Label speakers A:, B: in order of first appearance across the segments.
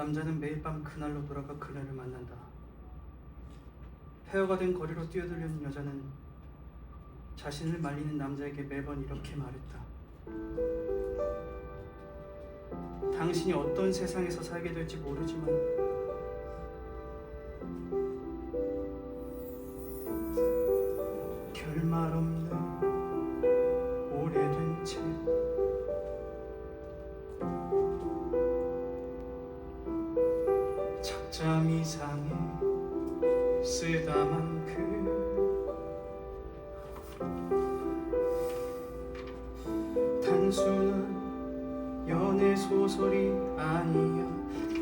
A: 남자는 매일 밤 그날로 돌아가 그녀를 만난다. 폐허가 된 거리로 뛰어들려는 여자는 자신을 말리는 남자에게 매번 이렇게 말했다. 당신이 어떤 세상에서 살게 될지 모르지만 결말 없는 장 이상의 쓰다만 그 단순한 연애 소설이 아니야.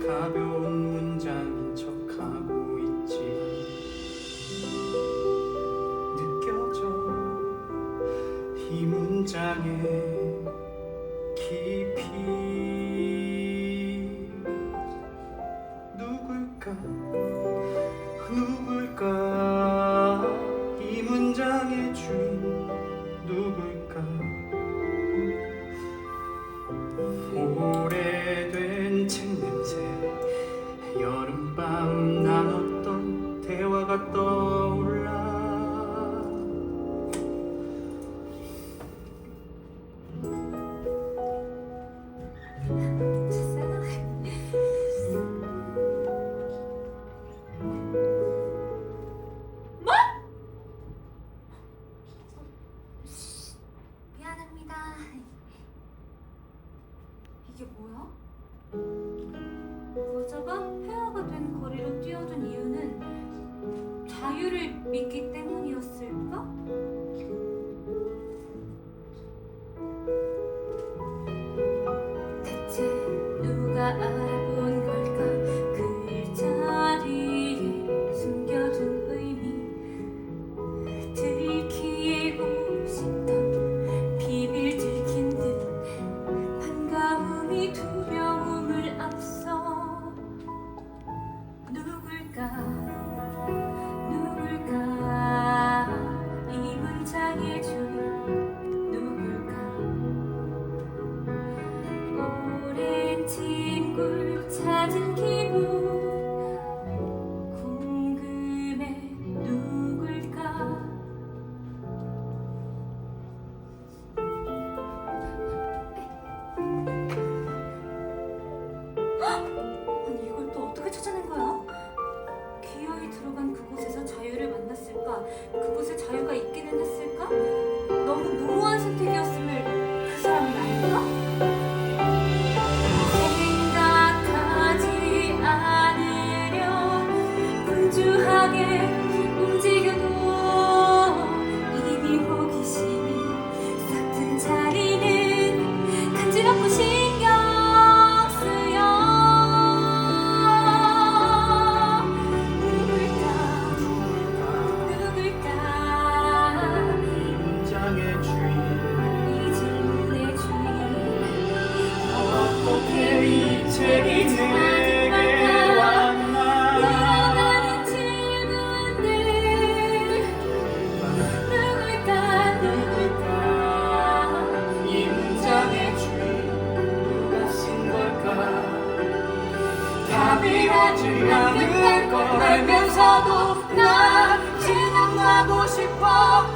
A: 가벼운 문장인 척하고 있지. 느껴져. 이 문장의 깊이
B: 이게 뭐야? 여자가 폐허가 된 거리로 뛰어든 이유는 자유를 믿기 때문이 이 두려움을 앞서 누굴까? 누굴까? 이 문장의 주인 누굴까? 오랜 친구를 찾은 기분 만
A: 않을 걸 알면서도 난 지나가고 싶어